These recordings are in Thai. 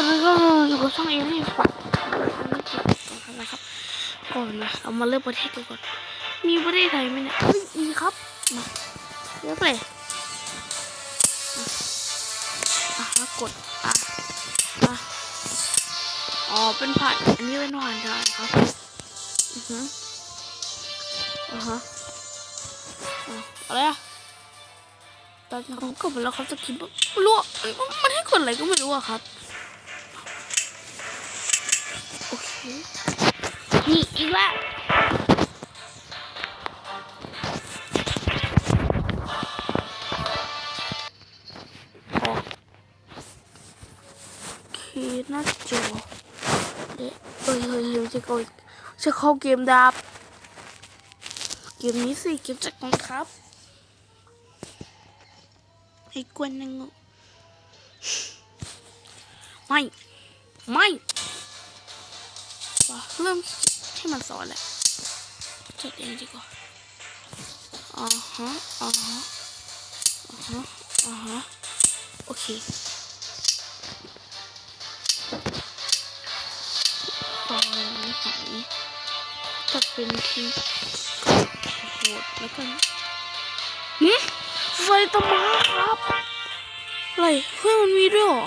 วัสดีครับอยู่กับช่องเอลี่ฝันนะครับก่อนนะเรามาเริ่มประเทศกันก่อน มีประเทศไทยไหมเนี่ยเฮ้ยมีครับมาเลือกเลยอะอะแล้วกดอะอะอ๋อเป็นผ่านอันนี้เป็นผ่านได้ครับอือฮึอ่าฮะอะไรอะตอนนี้ผมกดไปแล้วครับจะคิดว่าไม่รู้อะมันให้กดอะไรก็ไม่รู้อะครับ โอเค นี่อีกแล้วโอเคหน้าจอเอ๊ะเฮ้ยเฮ้ยเฮ้ยจะเข้าจะเข้าเกมดาบเกมนี้สิเกมจากกองทัพไอ้กวนนึงไม่ ไม่ เริ่มให้มันสอนแหละจัดเองดีกว่าอ่าฮะอ่าฮะอ่าฮะอ่าฮะโอเคตอนนี้หายจะเป็นที่โหดแล้วกันหืมไฟตะมาครับอะไรเฮ้ยมันมีด้วยเหรอ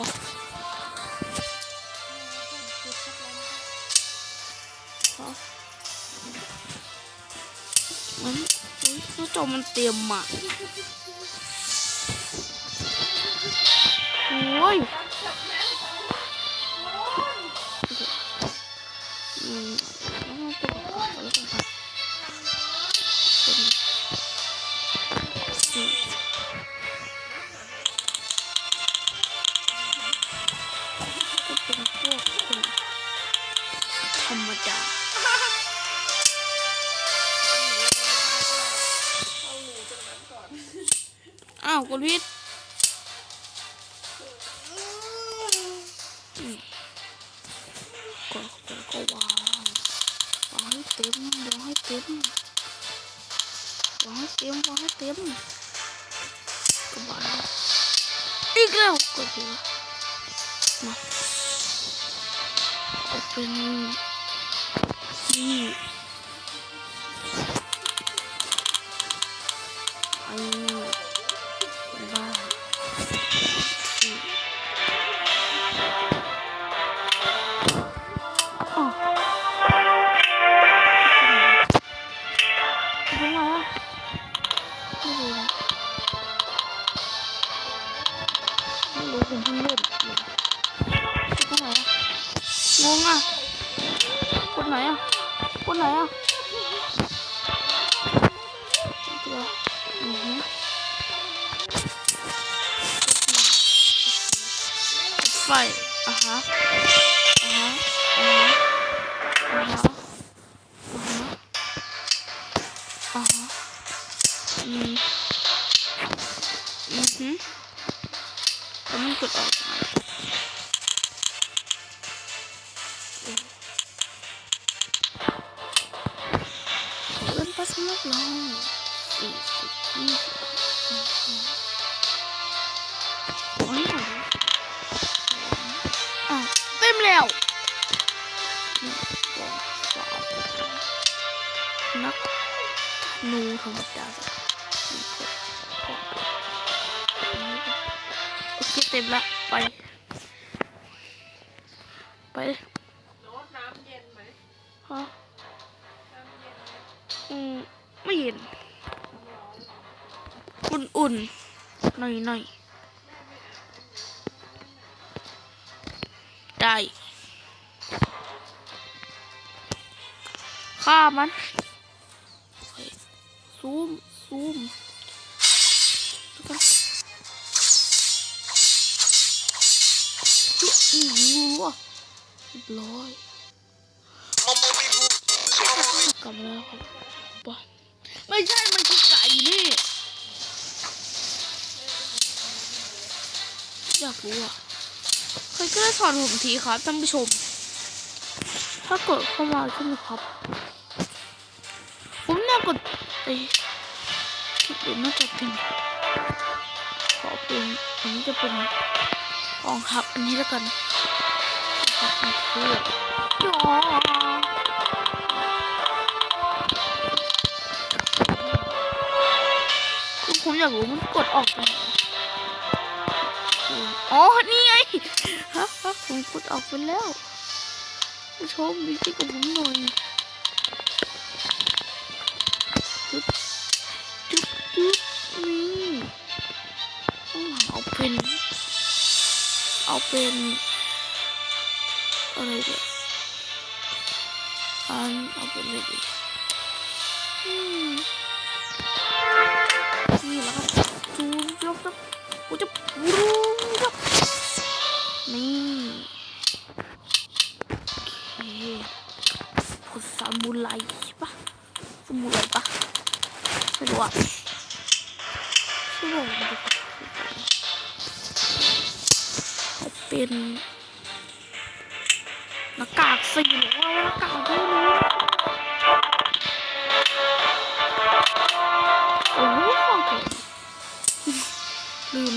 ฮ้ยหน้าจอมันเตรียมมาโอ้ย คุณพิษก็ก็ก็วางวางให้เต็มวางให้เต็มวางให้เต็มวางให้เต็มก็วางอีกแล้วก็ถือมาเอาเป็นนี่ ผมเพิ่งเล่นอยู่เป็นไงอะงงอะคนไหนอะคนไหนอะเดี๋ยวอือหือไฟอะฮะอะฮะ แล้วมันกดอ โอเคเต็มละไป ไปน้ำเย็นไหมฮะอืมไม่เห็น อุ่นๆหน่อยหน่อยๆ ได้ฆ่ามันซูมซูม นี่ยิงรัวร้อยกลับมาแล้วครับไปไม่ใช่มันคือไก่นี่อยากรู้อะใครก็ได้สอนผมทีครับท่านผู้ชม ถ้ากดเข้ามาใช่ไหมครับ ผมน่ากดเอ้ยหรือน่าจะเป็นขอเป็นอันนี้จะเป็น กองทัพอันนี้แล้วกันมันเพื่อนยอคือผมอยากรู้มันกดออกไหนอ๋อ นี่ไงฮะฮะผมกดออกไปแล้วผู้ชมดีที่กับผมหน่อย เอาเป็นอะไรเนี่ยอันเอาเป็ เป็นหน้ากากสีหรือว่าหน้ากากไม่รู้โอ้โหของผมลืม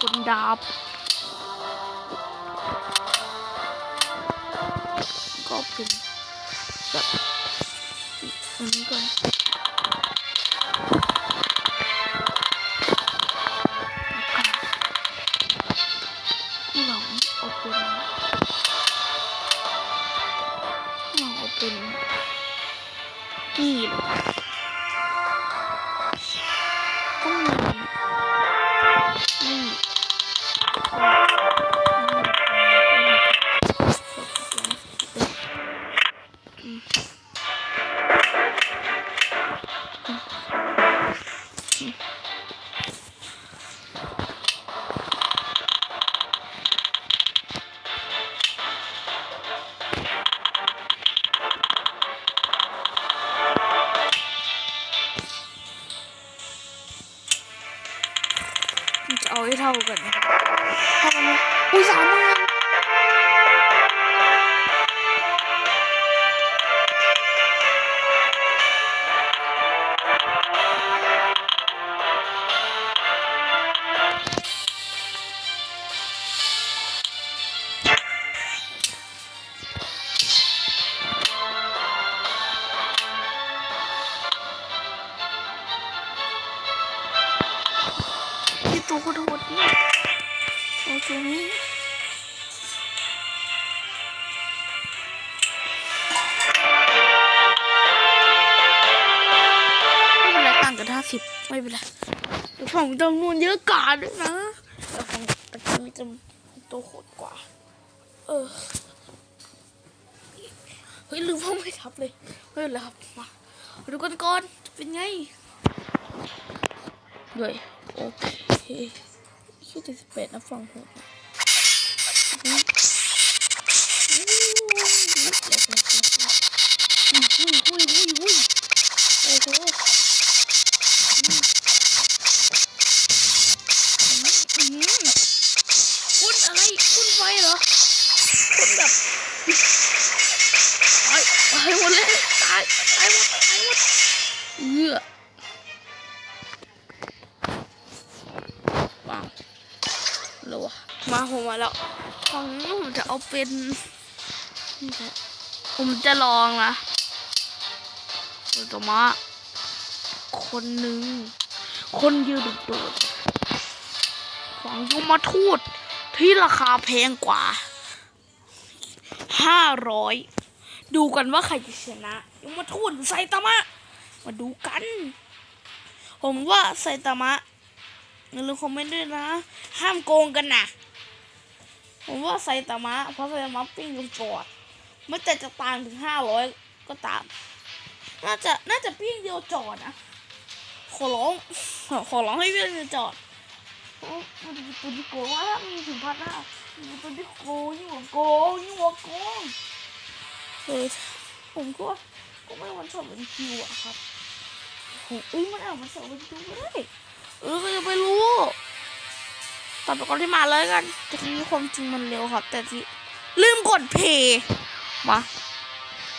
คนดาบก็เป็นแบบอันนี้ก่อน สิบไม่เป็นไรผมจำนวนเยอะกว่าด้วยนะแต่ของตะกี้จะตัวโหดกว่า เออเฮ้ยลืมว่าไม่ทับเลยเฮ้ยแล้วครับมาดูกันก่อนเป็นไงด้วยโอเคชื่อที่สิบแปดนะฟังโหดนะ เอาเป็นผมจะลองนะตัวต่อมาคนหนึ่ง คนยืนโดดๆฝั่งยมาทูตที่ราคาแพงกว่าห้าร้อยดูกันว่าใครจะชนะยังมาทูนไซตามะ มาดูกัน ผมว่าไซตามะอย่าลืมคอมเมนต์ด้วยนะ ห้ามโกงกันนะ ผมว่าไซตามะเพราะไซตามะปิ้งลงจอดไม่แต่จะต่างถึงห้าร้อยก็ตาม น่าจะน่าจะปิ้งเดียวจอดนะขอร้องขอร้องให้ปิ้งเดียวจอดเพราะมันจะเป็นตัวที่โกงว่าถ้ามีถึงพันห้ามันเป็นตัวที่โกงยิ่งกว่าโกงยิ่งกว่าโกงเออผมก็ก็ไม่วันสอบเป็นคิวอะครับผมอุ้ยมันอ่านมันสอบเป็นคิวไม่ได้เออก็ยังไม่รู้ ตัดไปก่อนที่มาเลยกันแต่ทีนี้ความจริงมันเร็วครับ แต่ที่ลืมกดเพย์มา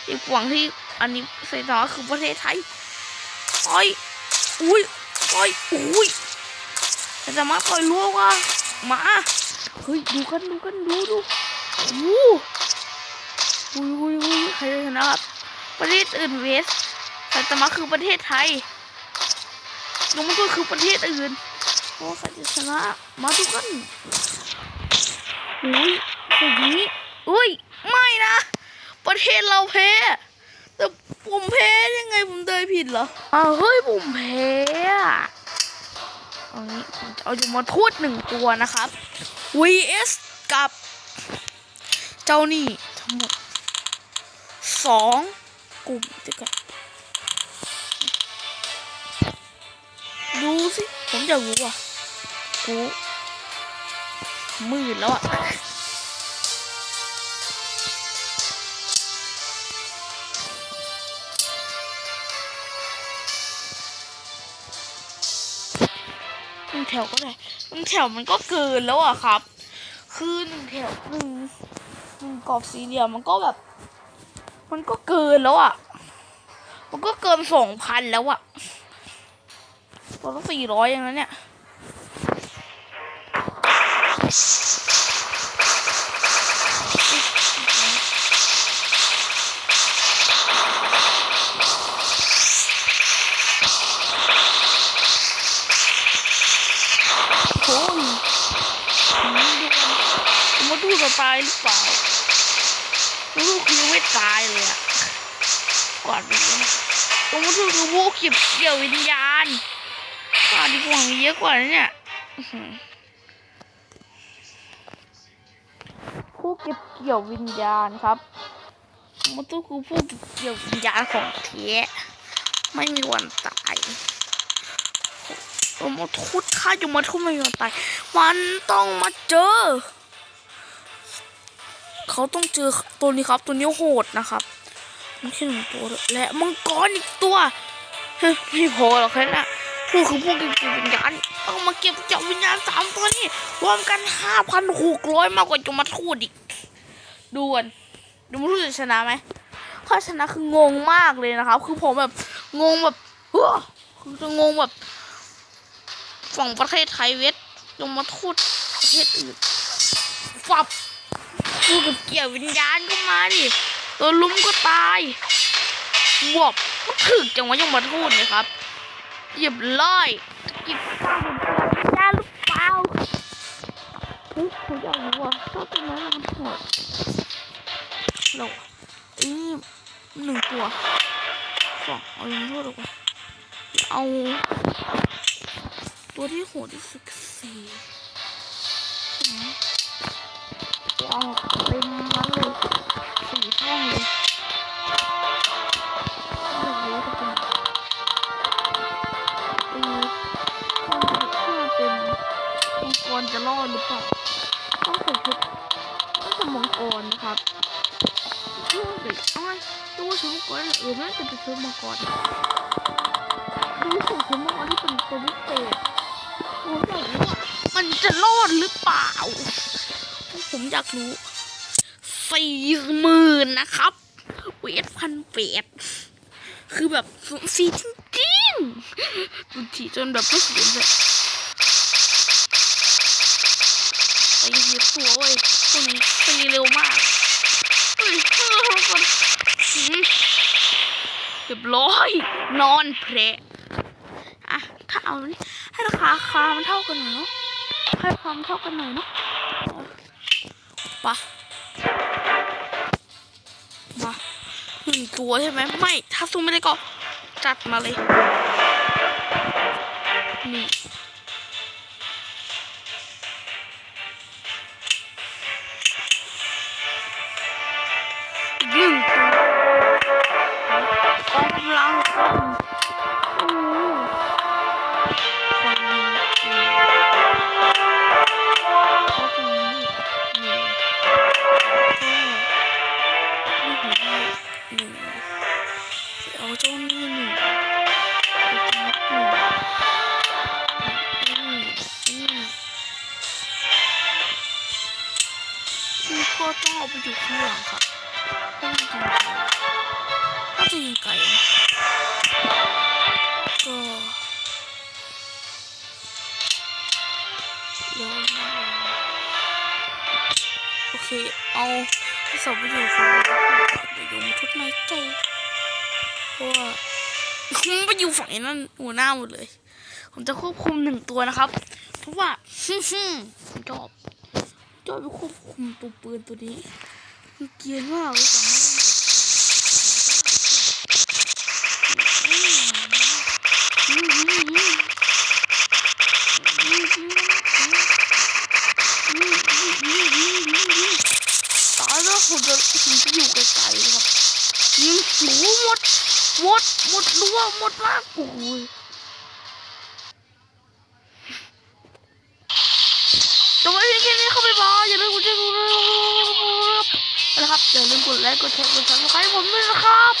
อีกฝั่งที่อันนี้เซนอคือประเทศไทยโอ้ยอุ้ยต่อยอุ้ยไซตามะต่อยรัวว่ะมาเฮ้ยดูกันดูกันดูดูอู้อุ้ยอุ้ยอุ้ยใครชนะครับ ประเทศอื่นเวสไซตามะคือประเทศไทยยมทูตคือประเทศอื่น โอ้ใครจะชนะ มาดูกันอุ้ยอย่างนี้อุ้ย ไม่นะ ประเทศเราแพ้ แต่ผมแพ้ยังไงผมเดินผิดเหรออ้าวเฮ้ยผมแพ้อะเอางี้ผมจะเอาอยู่มาทูดหนึ่งตัวนะครับ vs กับเจ้านี่ทั้งหมดสองกลุ่มด้วยกันดูสิ ผมจะรู้อะ กูมืดแล้วอะหนึ่งแถวก็ได้หนึ่งแถวมันก็เกินแล้วอะครับ คือหนึ่งแถวหนึ่งหนึ่งกรอบสี่เหลี่ยมมันก็แบบ มันก็เกินแล้วอะมันก็เกินสองพันแล้วอะตัวละสี่ร้อยอย่างนั้นเนี่ย จะตายหรือเปล่าไม่รู้คือไม่ตายเลยอะก่อนไปนะผมมาดูคือพวกเก็บเกี่ยววิญญาณตาดีกว่ามีเยอะกว่านะเนี่ย เกี่ยววิญญาณครับมันต้องคือผู้เก็บเกี่ยววิญญาณของแท้ไม่มีวันตายยมทูตข้าอยู่มาทูตไม่ยอมตาย มันต้องมาเจอ เขาต้องเจอตัวนี้ครับ ตัวนี้โหดนะครับไม่ใช่หนึ่งตัวและมังกรอีกตัวไม่พอหรอกแค่นั้นพวกคือพวกเก็บเกี่ยววิญญาณต้องมาเก็บเกี่ยววิญญาณสามตัวนี่รวมกันห้าพันหกร้อยมากกว่ายมทูตอีก ดูกันยมทูตจะชนะไหมถ้าชนะคืองงมากเลยนะครับ คือผมแบบงงแบบเฮ้อคือจะงงแบบ ฝั่งประเทศไทยเวทยมมาทูตประเทศอื่นฝับพูดกับเกี่ยววิญญาณก็มาดิตัวลุ้มก็ตายบวบมันถึกจังวะยมมาทูตเนี่ยครับเหยียบร้อยกินข้าวบนเกี่ยววิญญาหรือเปล่า ฮ้ยผมอยากรู้ว่าชอบตัวไหนมันโหดเราอีหนึ่งตัวสองเอายมทูตดีกว่าเอา ตัวที่โหดที่สุดสี่เอาเป็นมันเลยสี่ห้องเลย ต้องใส่ชุดต้องใส่มังกรนะครับเพื่อเด็กเอาไงตัวชุมังกรเออน่จะเป็นชุดมังกรดูใส่ชุดมังกรที่เป็นตัวพิเศษผมอยากรู้ว่ามันจะรอดหรือเปล่า ผมอยากรู้สี่หมื่นนะครับ เวทพันเฟดคือแบบสูญสีจริงๆสูญสีจนแบบไม่เสียเลย ไปเยียบตัวเว้ยคนนี้ตีเร็วมากเฮ้ยเออคนเรียบร้อย นอนแพระอะถ้าเอานี่ให้ราคาคามันเท่ากันหน่อยเนาะให้ราคามเท่ากันหน่อยเนาะปะมาหนึ่งตัวใช่ไหมไม่ ถ้าสู้ไม่ได้ก็จัดมาเลยนี่ำลั ศพไปอยู่ฝั่งเดี๋ยวอยู่มาทุบไม้ใจเพราะว่าไปอยู่ฝั่งนั้นหัวหน้าหมดเลย ผมจะควบคุมหนึ่งตัวนะครับ เพราะว่าผมชอบชอบไปควบคุมตัวปืนตัวนี้มันเกรียนมากเลยสามารถตายแล้วผมจะผมจะอยู่ไกลๆนะครับยิงหนูหมด หมดหมดรัวหมดมากโอ้ยตัวเองแค่นี้เข้าไปบาอย่าลืมกดแชร์กดไลค์นะครับอย่าลืมกดไลค์กดแชร์กดซับสไครต์ผมด้วยนะครับ